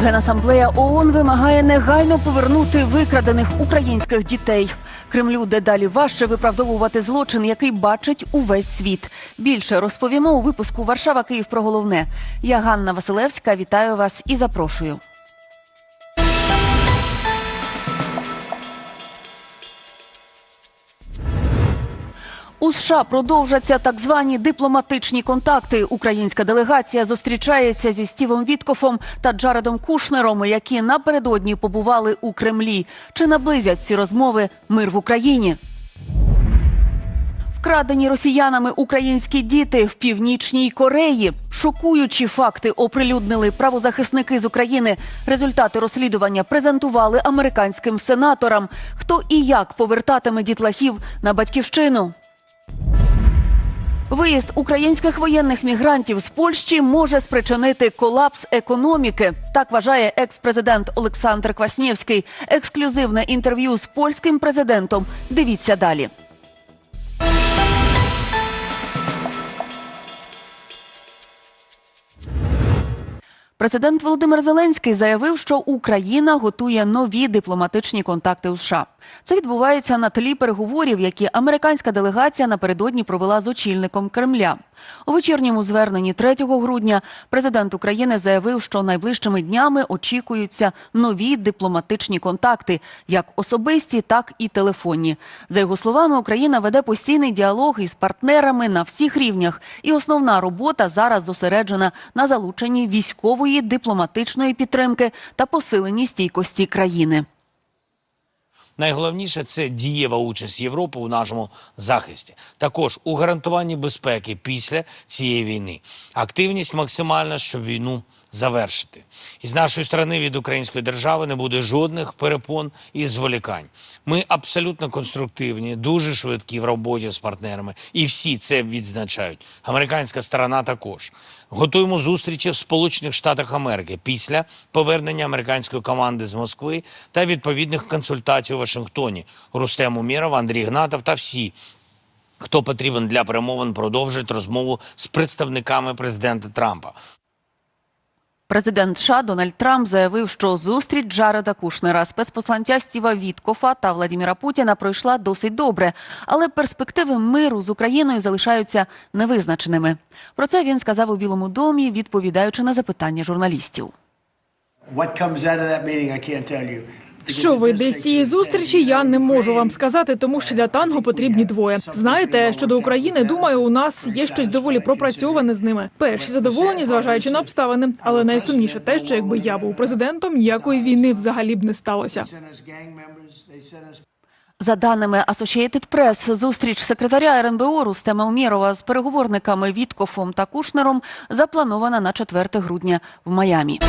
Генасамблея ООН вимагає негайно повернути викрадених українських дітей. Кремлю дедалі важче виправдовувати злочин, який бачить увесь світ. Більше розповімо у випуску Варшава Київ про головне. Я Ганна Василевська. Вітаю вас і запрошую. У США продовжаться так звані дипломатичні контакти. Українська делегація зустрічається зі Стівом Віткофом та Джаредом Кушнером, які напередодні побували у Кремлі. Чи наблизять ці розмови мир в Україні? Вкрадені росіянами українські діти в північній Кореї. Шокуючі факти оприлюднили правозахисники з України. Результати розслідування презентували американським сенаторам. Хто і як повертатиме дітлахів на батьківщину? Виїзд українських воєнних мігрантів з Польщі може спричинити колапс економіки. Так вважає екс-президент Олександр Кваснєвський. Ексклюзивне інтерв'ю з польським президентом. Дивіться далі. Президент Володимир Зеленський заявив, що Україна готує нові дипломатичні контакти у США. Це відбувається на тлі переговорів, які американська делегація напередодні провела з очільником Кремля. У вечірньому зверненні 3 грудня президент України заявив, що найближчими днями очікуються нові дипломатичні контакти, як особисті, так і телефонні. За його словами, Україна веде постійний діалог із партнерами на всіх рівнях, і основна робота зараз зосереджена на залученні військової дипломатичної підтримки та посиленні стійкості країни. Найголовніше це дієва участь Європи у нашому захисті. Також у гарантуванні безпеки після цієї війни. Активність максимальна, щоб війну завершити. І з нашої сторони від української держави не буде жодних перепон і зволікань. Ми абсолютно конструктивні, дуже швидкі в роботі з партнерами, і всі це відзначають. Американська сторона також. Готуємо зустрічі в Сполучених Штатах Америки після повернення американської команди з Москви та відповідних консультацій у Вашингтоні. Рустем Умєров, Андрій Гнатов та всі, хто потрібен для перемовин, продовжать розмову з представниками президента Трампа. Президент США Дональд Трамп заявив, що зустріч Джареда Кушнера, спецпосланця Стіва Віткофа та Владіміра Путіна пройшла досить добре, але перспективи миру з Україною залишаються невизначеними. Про це він сказав у Білому домі, відповідаючи на запитання журналістів. Що вийде з цієї зустрічі, я не можу вам сказати, тому що для танго потрібні двоє. Знаєте, щодо України, думаю, у нас є щось доволі пропрацьоване з ними. Перші задоволені, зважаючи на обставини, але найсумніше те, що якби я був президентом, ніякої війни взагалі б не сталося. За даними Associated Press, зустріч секретаря РНБО Рустема Умєрова з переговорниками Віткофом та Кушнером запланована на 4 грудня в Майамі.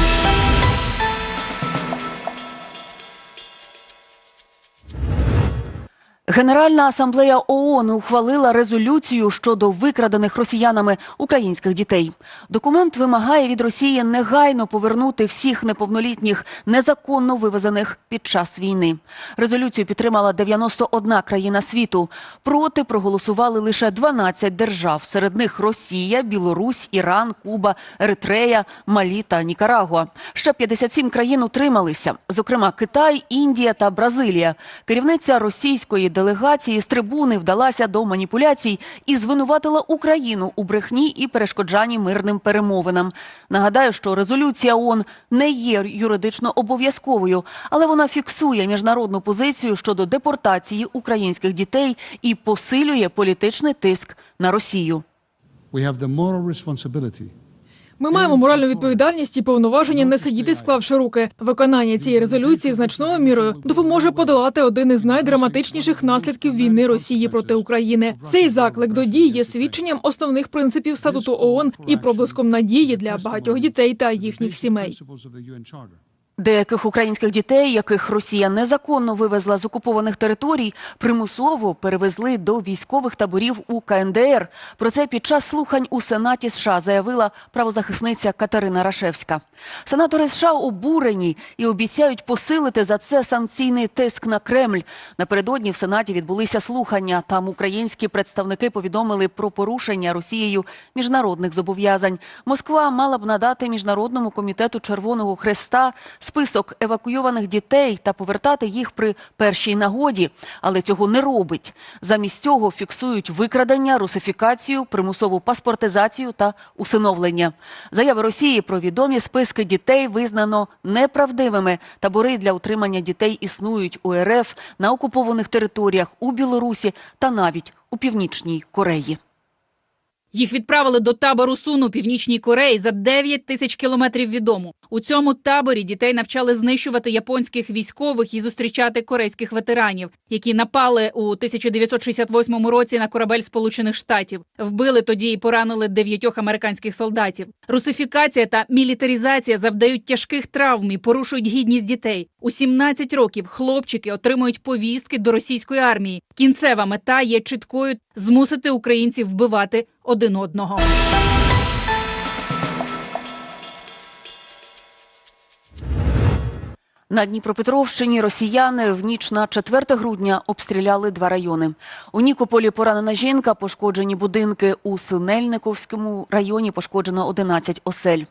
Генеральна асамблея ООН ухвалила резолюцію щодо викрадених росіянами українських дітей. Документ вимагає від Росії негайно повернути всіх неповнолітніх незаконно вивезених під час війни. Резолюцію підтримала 91 країна світу. Проти проголосували лише 12 держав. Серед них Росія, Білорусь, Іран, Куба, Еритрея, Малі та Нікарагуа. Ще 57 країн утрималися, зокрема Китай, Індія та Бразилія. Керівниця російської делегації з трибуни вдалася до маніпуляцій і звинуватила Україну у брехні і перешкоджанні мирним перемовинам. Нагадаю, що резолюція ООН не є юридично обов'язковою, але вона фіксує міжнародну позицію щодо депортації українських дітей і посилює політичний тиск на Росію. We have the Ми маємо моральну відповідальність і повноваження не сидіти, склавши руки. Виконання цієї резолюції значною мірою допоможе подолати один із найдраматичніших наслідків війни Росії проти України. Цей заклик до дій є свідченням основних принципів статуту ООН і проблиском надії для багатьох дітей та їхніх сімей. Деяких українських дітей, яких Росія незаконно вивезла з окупованих територій, примусово перевезли до військових таборів у КНДР. Про це під час слухань у Сенаті США заявила правозахисниця Катерина Рашевська. Сенатори США обурені і обіцяють посилити за це санкційний тиск на Кремль. Напередодні в Сенаті відбулися слухання. Там українські представники повідомили про порушення Росією міжнародних зобов'язань. Москва мала б надати міжнародному комітету Червоного Хреста список евакуйованих дітей та повертати їх при першій нагоді, але цього не робить. Замість цього фіксують викрадення, русифікацію, примусову паспортизацію та усиновлення. Заяви Росії про відомі списки дітей визнано неправдивими. Табори для утримання дітей існують у РФ на окупованих територіях у Білорусі та навіть у Північній Кореї. Їх відправили до табору Сун у північній Кореї за 9 тисяч кілометрів від дому. У цьому таборі дітей навчали знищувати японських військових і зустрічати корейських ветеранів, які напали у 1968 році на корабель Сполучених Штатів. Вбили тоді і поранили дев'ятьох американських солдатів. Русифікація та мілітарізація завдають тяжких травм і порушують гідність дітей. У 17 років хлопчики отримують повістки до російської армії. Кінцева мета є чіткою змусити українців вбивати один одного. На Дніпропетровщині росіяни в ніч на 4 грудня обстріляли два райони. У Нікополі поранена жінка, пошкоджені будинки. У Синельниковському районі пошкоджено 11 осель.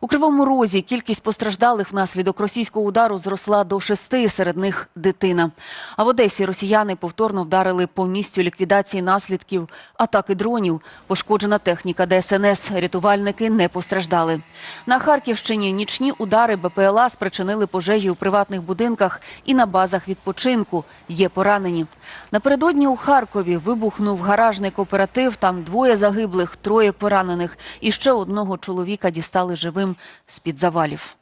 У Кривому Розі кількість постраждалих внаслідок російського удару зросла до шести, серед них дитина. А в Одесі росіяни повторно вдарили по місцю ліквідації наслідків атаки дронів. Пошкоджена техніка ДСНС. Рятувальники не постраждали. На Харківщині нічні удари БПЛА спричинили пожежі у приватних будинках і на базах відпочинку. Є поранені. Напередодні у Харкові вибухнув гаражний кооператив. Там двоє загиблих, троє поранених. І ще одного чоловіка дістали живим з-під завалів.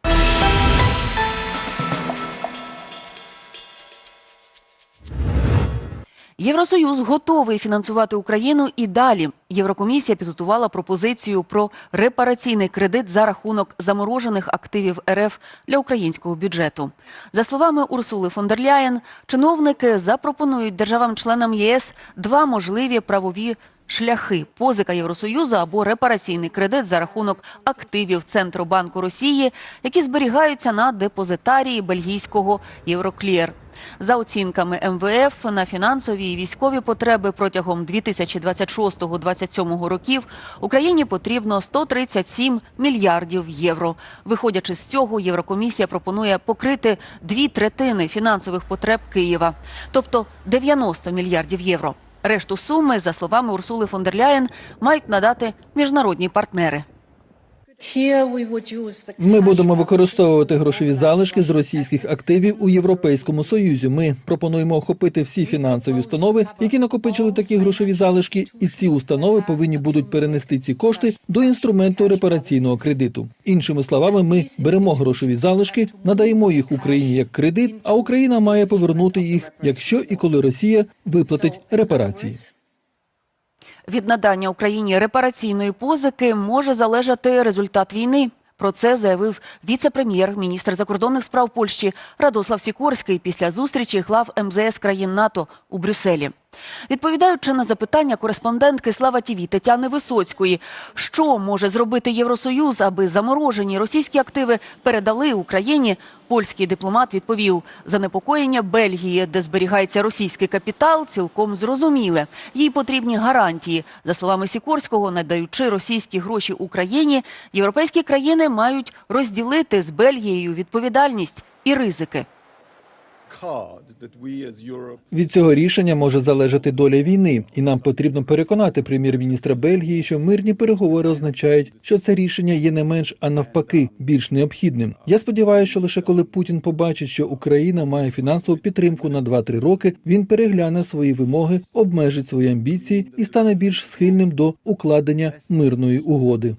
Євросоюз готовий фінансувати Україну і далі. Єврокомісія підготувала пропозицію про репараційний кредит за рахунок заморожених активів РФ для українського бюджету. За словами Урсули фон дер Ляєн, чиновники запропонують державам-членам ЄС два можливі правові шляхи позика Євросоюзу або репараційний кредит за рахунок активів Центробанку Росії, які зберігаються на депозитарії бельгійського Євроклір. За оцінками МВФ на фінансові і військові потреби протягом 2026-2027 років Україні потрібно 137 мільярдів євро. Виходячи з цього, Єврокомісія пропонує покрити дві третини фінансових потреб Києва, тобто 90 мільярдів євро. Решту суми, за словами Урсули фон дер Ляєн, мають надати міжнародні партнери. Ми будемо використовувати грошові залишки з російських активів у Європейському Союзі. Ми пропонуємо охопити всі фінансові установи, які накопичили такі грошові залишки, і ці установи повинні будуть перенести ці кошти до інструменту репараційного кредиту. Іншими словами, ми беремо грошові залишки, надаємо їх Україні як кредит, а Україна має повернути їх, якщо і коли Росія виплатить репарації. Від надання Україні репараційної позики може залежати результат війни. Про це заявив віце-прем'єр, міністр закордонних справ Польщі Радослав Сікорський після зустрічі глав МЗС країн НАТО у Брюсселі. Відповідаючи на запитання кореспондентки Слава Тіві Тетяни Висоцької, що може зробити Євросоюз, аби заморожені російські активи передали Україні, польський дипломат відповів: занепокоєння Бельгії, де зберігається російський капітал, цілком зрозуміле. Їй потрібні гарантії. За словами Сікорського, надаючи російські гроші Україні, європейські країни мають розділити з Бельгією відповідальність і ризики. Від цього рішення може залежати доля війни, і нам потрібно переконати прем'єр-міністра Бельгії, що мирні переговори означають, що це рішення є не менш, а навпаки, більш необхідним. Я сподіваюся, що лише коли Путін побачить, що Україна має фінансову підтримку на 2-3 роки, він перегляне свої вимоги, обмежить свої амбіції і стане більш схильним до укладення мирної угоди.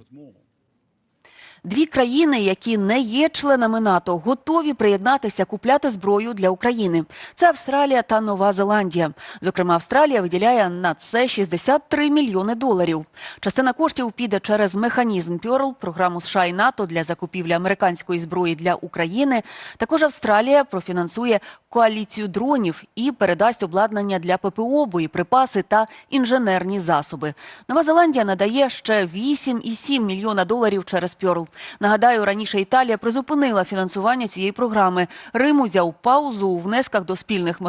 Дві країни, які не є членами НАТО, готові приєднатися купляти зброю для України. Це Австралія та Нова Зеландія. Зокрема, Австралія виділяє на це 63 мільйони доларів. Частина коштів піде через механізм Пьорл, програму США і НАТО для закупівлі американської зброї для України. Також Австралія профінансує коаліцію дронів і передасть обладнання для ППО, боєприпаси та інженерні засоби. Нова Зеландія надає ще 8,7 мільйона доларів через Пьорл. Нагадаю, раніше Італія призупинила фінансування цієї програми. Рим узяв паузу у внесках до спільних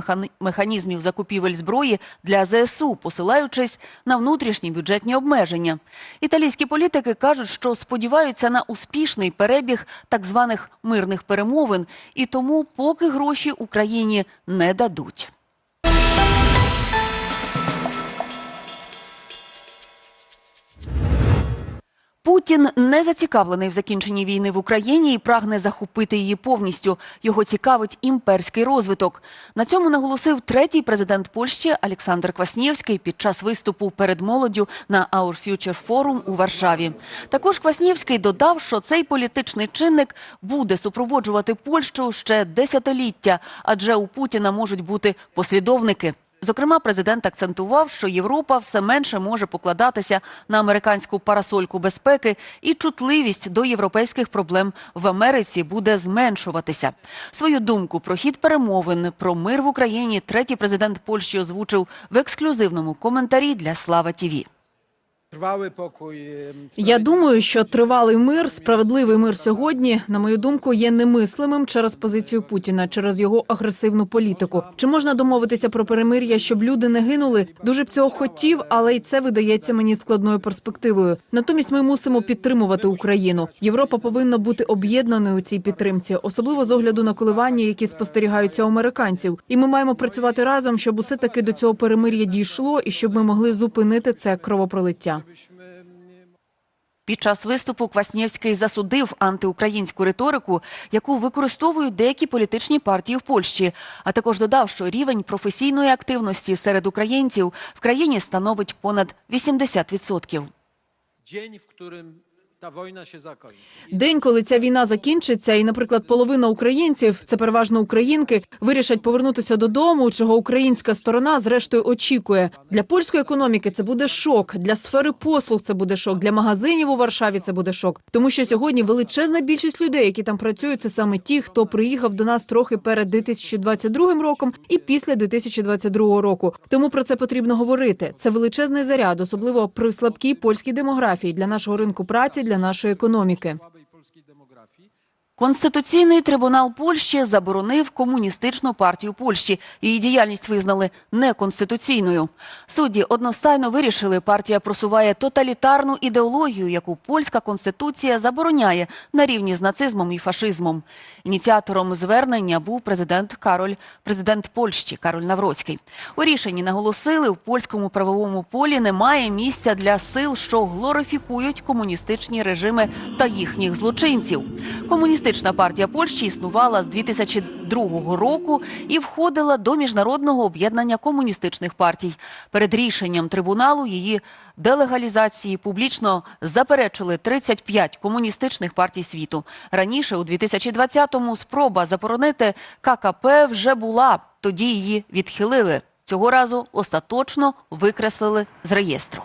механізмів закупівель зброї для ЗСУ, посилаючись на внутрішні бюджетні обмеження. Італійські політики кажуть, що сподіваються на успішний перебіг так званих мирних перемовин, і тому поки гроші Україні не дадуть. Путін не зацікавлений в закінченні війни в Україні і прагне захопити її повністю. Його цікавить імперський розвиток. На цьому наголосив третій президент Польщі Олександр Кваснєвський під час виступу перед молоддю на Our Future Forum у Варшаві. Також Кваснєвський додав, що цей політичний чинник буде супроводжувати Польщу ще десятиліття, адже у Путіна можуть бути послідовники. Зокрема, президент акцентував, що Європа все менше може покладатися на американську парасольку безпеки, і чутливість до європейських проблем в Америці буде зменшуватися. Свою думку про хід перемовин про мир в Україні третій президент Польщі озвучив в ексклюзивному коментарі для Слава Тіві. Я думаю, що тривалий мир, справедливий мир сьогодні, на мою думку, є немислимим через позицію Путіна, через його агресивну політику. Чи можна домовитися про перемир'я, щоб люди не гинули? Дуже б цього хотів, але й це видається мені складною перспективою. Натомість ми мусимо підтримувати Україну. Європа повинна бути об'єднаною у цій підтримці, особливо з огляду на коливання, які спостерігаються американців. І ми маємо працювати разом, щоб усе таки до цього перемир'я дійшло, і щоб ми могли зупинити це кровопролиття. Під час виступу Кваснєвський засудив антиукраїнську риторику, яку використовують деякі політичні партії в Польщі, а також додав, що рівень професійної активності серед українців в країні становить понад 80%. Ta wojna się zakończy. День, коли ця війна закінчиться, і, наприклад, половина українців, це переважно українки, вирішать повернутися додому, чого українська сторона зрештою очікує. Для польської економіки це буде шок. Для сфери послуг це буде шок. Для магазинів у Варшаві це буде шок. Тому що сьогодні величезна більшість людей, які там працюють, це саме ті, хто приїхав до нас трохи перед 2022 роком і після 2022 року. Тому про це потрібно говорити. Це величезний заряд, особливо при слабкій польській демографії для нашого ринку праці, для нашої економіки. Конституційний трибунал Польщі заборонив комуністичну партію Польщі. Її діяльність визнали неконституційною. Судді одностайно вирішили, партія просуває тоталітарну ідеологію, яку польська конституція забороняє на рівні з нацизмом і фашизмом. Ініціатором звернення був президент Кароль, президент Польщі Кароль Навроцький. У рішенні наголосили, в польському правовому полі немає місця для сил, що глорифікують комуністичні режими та їхніх злочинців. Комуністична партія Польщі існувала з 2002 року і входила до міжнародного об'єднання комуністичних партій. Перед рішенням трибуналу її делегалізації публічно заперечили 35 комуністичних партій світу. Раніше, у 2020-му, спроба заборонити ККП вже була. Тоді її відхилили. Цього разу остаточно викреслили з реєстру.